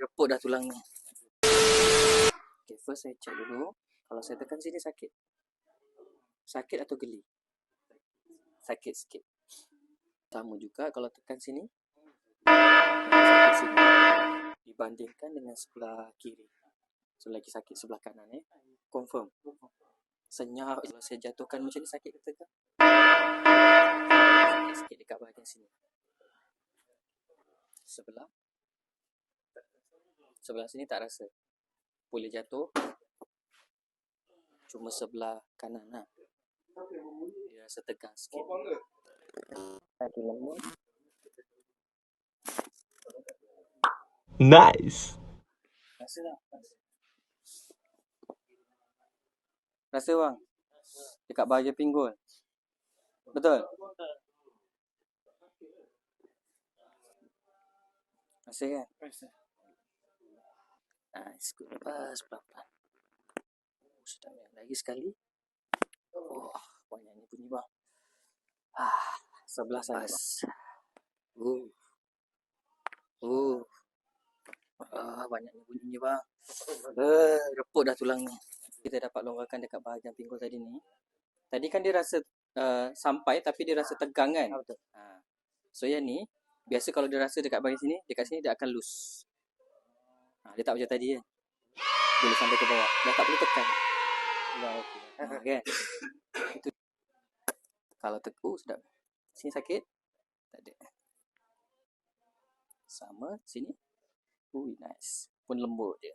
Reput dah tulangnya. Okay, first saya check dulu. Kalau saya tekan sini sakit. Sakit atau geli? Sakit sikit. Sama juga kalau tekan sini. Sakit sini. Dibandingkan dengan sebelah kiri. So, lagi sakit sebelah kanan eh. Confirm. Senyap. Kalau saya jatuhkan macam ni sakit ke tekan? Sakit sikit dekat bahagian sini. Sebelah. Sebelah sini tak rasa. Boleh jatuh. Cuma sebelah kanan lah. Dia rasa tegang sikit. Lagi. Nice. Rasa tak? Rasa bang? Dekat bahagian pinggul. Betul? Rasa kan? Rasa. Nice. Good. Lepas pelan-pelan. Oh, sedap ya. Lagi sekali. Oh, banyak ni bunyi bang. Ah, sebelah sana. Uh. Uh. Ah, banyak ni bunyinya bang. Eh, reput dah tulangnya. Kita dapat longgarkan dekat bahagian pinggul tadi ni. Tadi kan dia rasa uh, sampai tapi dia rasa tegang kan? Betul. Ha. So yang ni, biasa kalau dia rasa dekat bahagian sini, dekat sini dia akan loose. Ha, dia tak macam tadi kan? Boleh sampai ke bawah. Dah tak perlu tekan. Dah okey. Ha, kan? Itu. Kalau teku, sedap. Sini sakit? Tak ada. Sama, sini. Ui, nice. Pun lembut dia.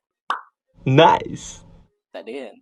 Nice. Tak ada kan?